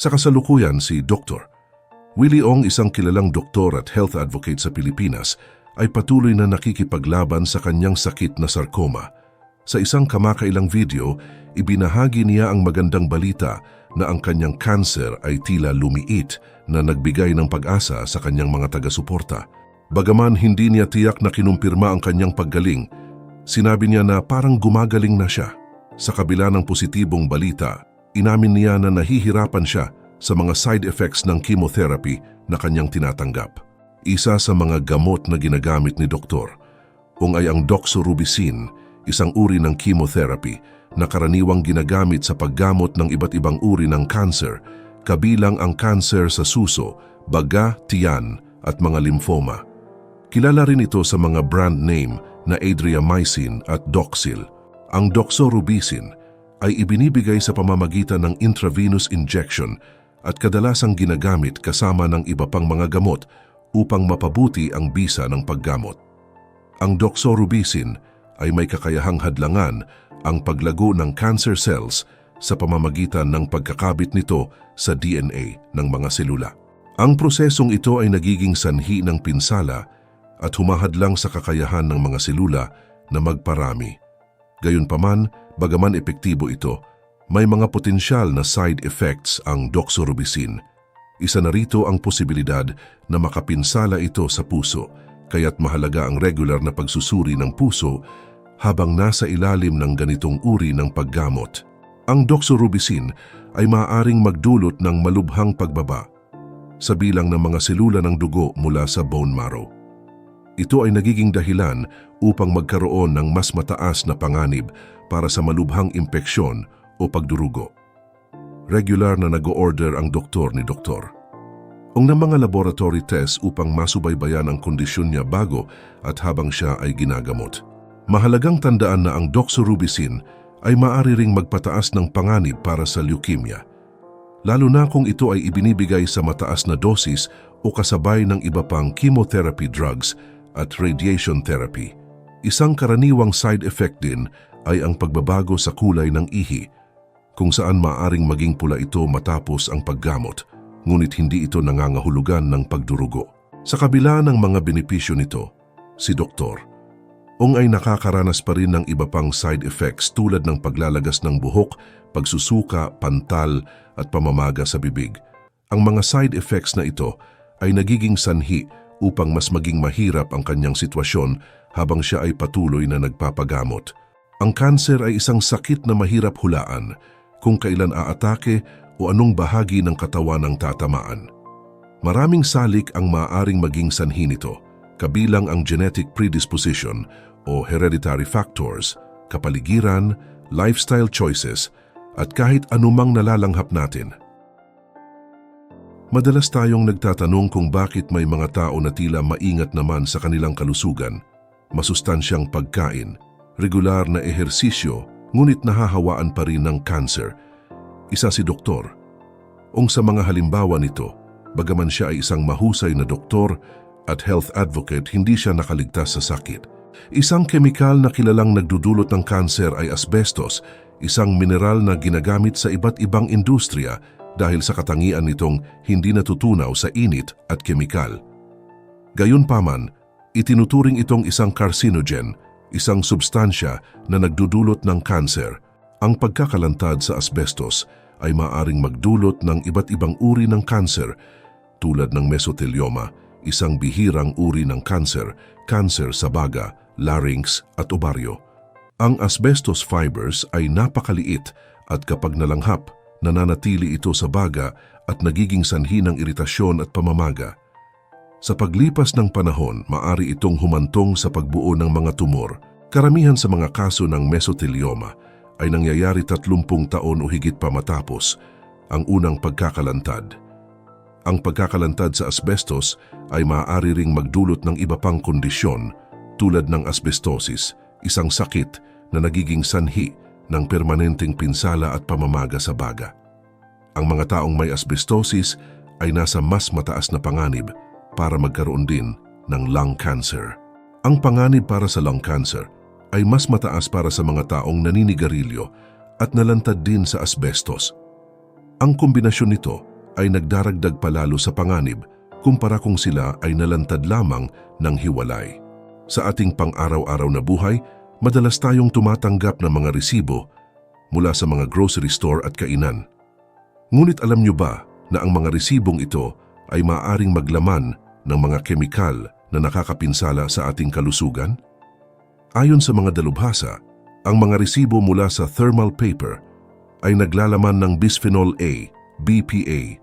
Sa kasalukuyan si Dr. Willie Ong, isang kilalang doktor at health advocate sa Pilipinas, ay patuloy na nakikipaglaban sa kanyang sakit na sarcoma. Sa isang kamakailang video, ibinahagi niya ang magandang balita na ang kanyang cancer ay tila lumiit na nagbigay ng pag-asa sa kanyang mga taga-suporta. Bagaman hindi niya tiyak na kinumpirma ang kanyang paggaling, sinabi niya na parang gumagaling na siya. Sa kabila ng positibong balita, inamin niya na nahihirapan siya sa mga side effects ng chemotherapy na kanyang tinatanggap. Isa sa mga gamot na ginagamit ni doktor, ung ay ang doxorubicin, isang uri ng chemotherapy na karaniwang ginagamit sa paggamot ng iba't ibang uri ng cancer, kabilang ang cancer sa suso, baga, tiyan at mga lymphoma. Kilala rin ito sa mga brand name na Adriamycin at Doxil. Ang doxorubicin ay ibinibigay sa pamamagitan ng intravenous injection at kadalasang ginagamit kasama ng iba pang mga gamot upang mapabuti ang bisa ng paggamot. Ang doxorubicin ay may kakayahang hadlangan ang paglago ng cancer cells sa pamamagitan ng pagkakabit nito sa DNA ng mga selula. Ang prosesong ito ay nagiging sanhi ng pinsala at humahadlang sa kakayahan ng mga selula na magparami. Gayunpaman, bagaman epektibo ito, may mga potensyal na side effects ang doxorubicin. Isa na rito ang posibilidad na makapinsala ito sa puso, kaya't mahalaga ang regular na pagsusuri ng puso habang nasa ilalim ng ganitong uri ng paggamot. Ang doxorubicin ay maaaring magdulot ng malubhang pagbaba sa bilang ng mga selula ng dugo mula sa bone marrow. Ito ay nagiging dahilan upang magkaroon ng mas mataas na panganib para sa malubhang impeksyon o pagdurugo. Regular na nag-order ang doktor ni doktor. Ang ng mga laboratory test upang masubaybayan ang kondisyon niya bago at habang siya ay ginagamot. Mahalagang tandaan na ang doxorubicin ay maaari ring magpataas ng panganib para sa leukemia. Lalo na kung ito ay ibinibigay sa mataas na dosis o kasabay ng iba pang chemotherapy drugs at radiation therapy. Isang karaniwang side effect din ay ang pagbabago sa kulay ng ihi, kung saan maaring maging pula ito matapos ang paggamot, ngunit hindi ito nangangahulugan ng pagdurugo. Sa kabila ng mga benepisyo nito, si Doktor, Ong ay nakakaranas pa rin ng iba pang side effects tulad ng paglalagas ng buhok, pagsusuka, pantal at pamamaga sa bibig. Ang mga side effects na ito ay nagiging sanhi upang mas maging mahirap ang kanyang sitwasyon habang siya ay patuloy na nagpapagamot. Ang kanser ay isang sakit na mahirap hulaan kung kailan aatake o anong bahagi ng katawan ang tatamaan. Maraming salik ang maaaring maging sanhi nito, kabilang ang genetic predisposition o hereditary factors, kapaligiran, lifestyle choices, at kahit anumang nalalanghap natin. Madalas tayong nagtatanong kung bakit may mga tao na tila maingat naman sa kanilang kalusugan, masustansyang pagkain, regular na ehersisyo, ngunit nahahawaan pa rin ng cancer. Isa si doktor. Ong sa mga halimbawa nito, bagaman siya ay isang mahusay na doktor at health advocate, hindi siya nakaligtas sa sakit. Isang kemikal na kilalang nagdudulot ng cancer ay asbestos, isang mineral na ginagamit sa iba't ibang industriya dahil sa katangian nitong hindi natutunaw sa init at kemikal. Gayunpaman, itinuturing itong isang carcinogen, isang substansya na nagdudulot ng kanser. Ang pagkakalantad sa asbestos ay maaring magdulot ng iba't ibang uri ng kanser tulad ng mesothelioma, isang bihirang uri ng kanser, kanser sa baga, larynx at obaryo. Ang asbestos fibers ay napakaliit at kapag nalanghap, nananatili ito sa baga at nagiging sanhi ng iritasyon at pamamaga. Sa paglipas ng panahon, maari itong humantong sa pagbuo ng mga tumor. Karamihan sa mga kaso ng mesothelioma ay nangyayari 30 taon o higit pa matapos ang unang pagkakalantad. Ang pagkakalantad sa asbestos ay maaari ring magdulot ng iba pang kondisyon tulad ng asbestosis, isang sakit na nagiging sanhi ng permanenteng pinsala at pamamaga sa baga. Ang mga taong may asbestosis ay nasa mas mataas na panganib para magkaroon din ng lung cancer. Ang panganib para sa lung cancer ay mas mataas para sa mga taong naninigarilyo at nalantad din sa asbestos. Ang kombinasyon nito ay nagdaragdag palalo sa panganib kumpara kung sila ay nalantad lamang ng hiwalay. Sa ating pang-araw-araw na buhay, madalas tayong tumatanggap ng mga resibo mula sa mga grocery store at kainan. Ngunit alam nyo ba na ang mga resibong ito ay maaring maglaman ng mga kemikal na nakakapinsala sa ating kalusugan? Ayon sa mga dalubhasa, ang mga resibo mula sa thermal paper ay naglalaman ng bisphenol A, BPA,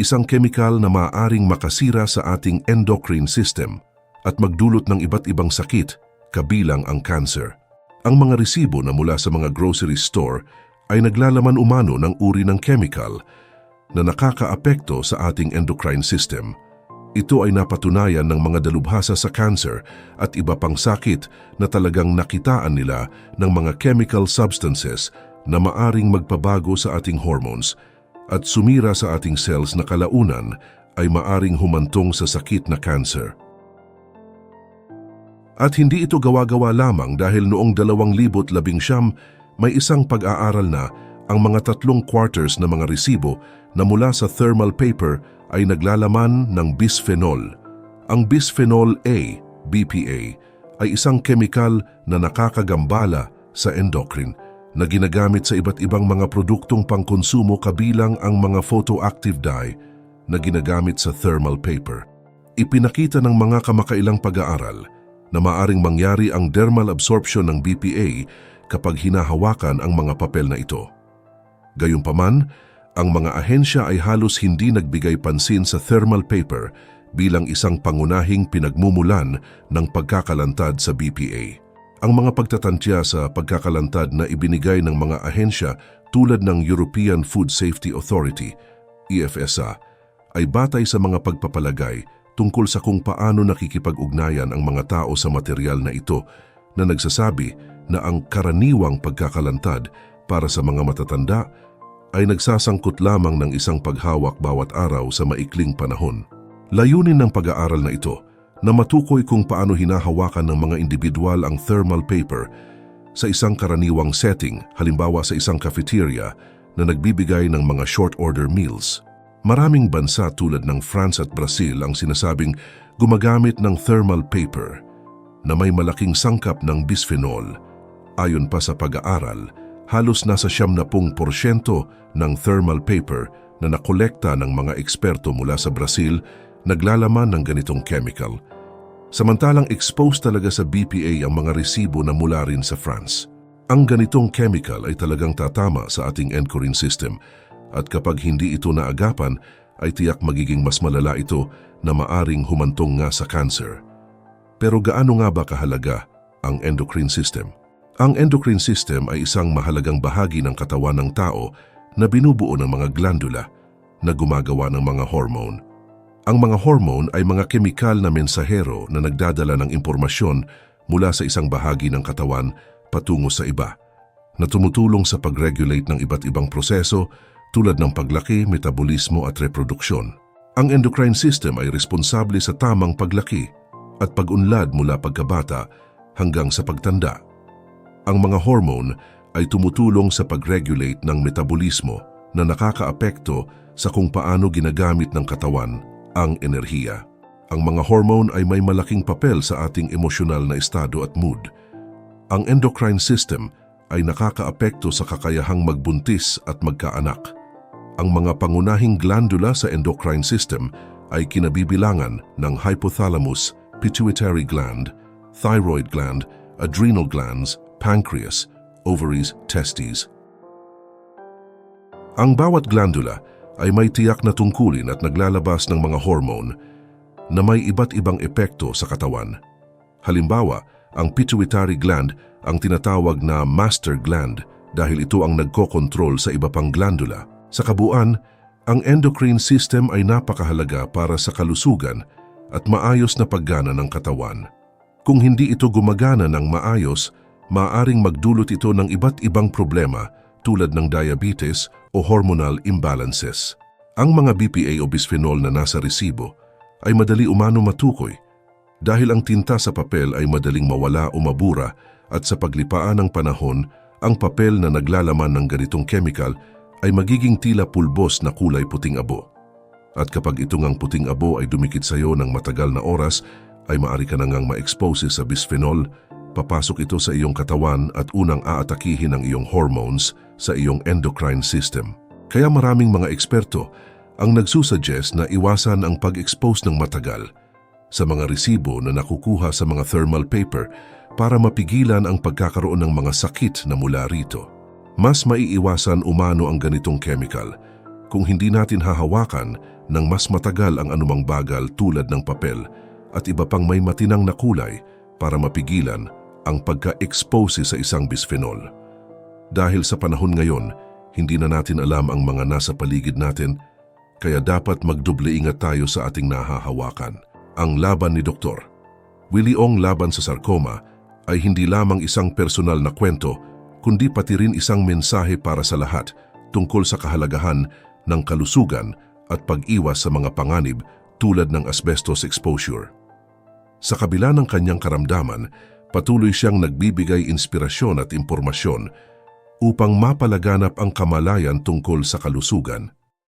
isang kemikal na maaaring makasira sa ating endocrine system at magdulot ng iba't ibang sakit, kabilang ang cancer. Ang mga resibo na mula sa mga grocery store ay naglalaman umano ng uri ng chemical na nakakaapekto sa ating endocrine system. Ito ay napatunayan ng mga dalubhasa sa cancer at iba pang sakit na talagang nakitaan nila ng mga chemical substances na maaring magpabago sa ating hormones at sumira sa ating cells na kalaunan ay maaring humantong sa sakit na cancer. At hindi ito gawa-gawa lamang dahil noong 2019 may isang pag-aaral na ang mga tatlong quarters na mga resibo na mula sa thermal paper ay naglalaman ng bisphenol. Ang bisphenol A, BPA, ay isang kemikal na nakakagambala sa endocrine na ginagamit sa iba't ibang mga produktong pangkonsumo kabilang ang mga photoactive dye na ginagamit sa thermal paper. Ipinakita ng mga kamakailang pag-aaral na maaring mangyari ang dermal absorption ng BPA kapag hinahawakan ang mga papel na ito. Gayunpaman, ang mga ahensya ay halos hindi nagbigay pansin sa thermal paper bilang isang pangunahing pinagmumulan ng pagkakalantad sa BPA. Ang mga pagtatantya sa pagkakalantad na ibinigay ng mga ahensya tulad ng European Food Safety Authority, EFSA, ay batay sa mga pagpapalagay tungkol sa kung paano nakikipag-ugnayan ang mga tao sa material na ito na nagsasabi na ang karaniwang pagkakalantad para sa mga matatanda ay nagsasangkot lamang ng isang paghawak bawat araw sa maikling panahon. Layunin ng pag-aaral na ito na matukoy kung paano hinahawakan ng mga individual ang thermal paper sa isang karaniwang setting, halimbawa sa isang cafeteria na nagbibigay ng mga short order meals. Maraming bansa tulad ng France at Brazil ang sinasabing gumagamit ng thermal paper na may malaking sangkap ng bisphenol. Ayon pa sa pag-aaral, halos nasa siyam na pung porsyento ng thermal paper na nakolekta ng mga eksperto mula sa Brazil naglalaman ng ganitong chemical. Samantalang exposed talaga sa BPA ang mga resibo na mula rin sa France. Ang ganitong chemical ay talagang tatama sa ating endocrine system at kapag hindi ito naagapan ay tiyak magiging mas malala ito na maaring humantong nga sa cancer. Pero gaano nga ba kahalaga ang endocrine system? Ang endocrine system ay isang mahalagang bahagi ng katawan ng tao na binubuo ng mga glandula na gumagawa ng mga hormone. Ang mga hormone ay mga kemikal na mensahero na nagdadala ng impormasyon mula sa isang bahagi ng katawan patungo sa iba na tumutulong sa pag-regulate ng iba't ibang proseso tulad ng paglaki, metabolismo at reproduksyon. Ang endocrine system ay responsable sa tamang paglaki at pag-unlad mula pagkabata hanggang sa pagtanda. Ang mga hormone ay tumutulong sa pag-regulate ng metabolismo na nakakaapekto sa kung paano ginagamit ng katawan ang enerhiya. Ang mga hormone ay may malaking papel sa ating emosyonal na estado at mood. Ang endocrine system ay nakakaapekto sa kakayahang magbuntis at magkaanak. Ang mga pangunahing glandula sa endocrine system ay kinabibilangan ng hypothalamus, pituitary gland, thyroid gland, adrenal glands, pancreas, ovaries, testes. Ang bawat glandula ay may tiyak na tungkulin at naglalabas ng mga hormone na may iba't ibang epekto sa katawan. Halimbawa, ang pituitary gland ang tinatawag na master gland dahil ito ang nagkokontrol sa iba pang glandula. Sa kabuuan, ang endocrine system ay napakahalaga para sa kalusugan at maayos na paggana ng katawan. Kung hindi ito gumagana ng maayos, maaring magdulot ito ng iba't ibang problema tulad ng diabetes o hormonal imbalances. Ang mga BPA o bisphenol na nasa resibo ay madali umano matukoy dahil ang tinta sa papel ay madaling mawala o mabura at sa paglipaan ng panahon, ang papel na naglalaman ng ganitong chemical ay magiging tila pulbos na kulay puting abo. At kapag ito ngang puting abo ay dumikit sa iyo ng matagal na oras, ay maari ka na ngang ma-expose sa bisphenol, papasok ito sa iyong katawan at unang aatakihin ang iyong hormones sa iyong endocrine system. Kaya maraming mga eksperto ang nagsusuggest na iwasan ang pag-expose ng matagal sa mga resibo na nakukuha sa mga thermal paper para mapigilan ang pagkakaroon ng mga sakit na mula rito. Mas maiiwasan umano ang ganitong chemical kung hindi natin hahawakan ng mas matagal ang anumang bagal tulad ng papel at iba pang may matinang na kulay para mapigilan ang pagka-expose sa isang bisphenol. Dahil sa panahon ngayon, hindi na natin alam ang mga nasa paligid natin, kaya dapat magdoble ingat tayo sa ating nahahawakan. Ang laban ni Doktor Willie Ong laban sa sarcoma ay hindi lamang isang personal na kwento, kundi pati rin isang mensahe para sa lahat tungkol sa kahalagahan ng kalusugan at pag-iwas sa mga panganib tulad ng asbestos exposure. Sa kabila ng kanyang karamdaman, patuloy siyang nagbibigay inspirasyon at impormasyon upang mapalaganap ang kamalayan tungkol sa kalusugan.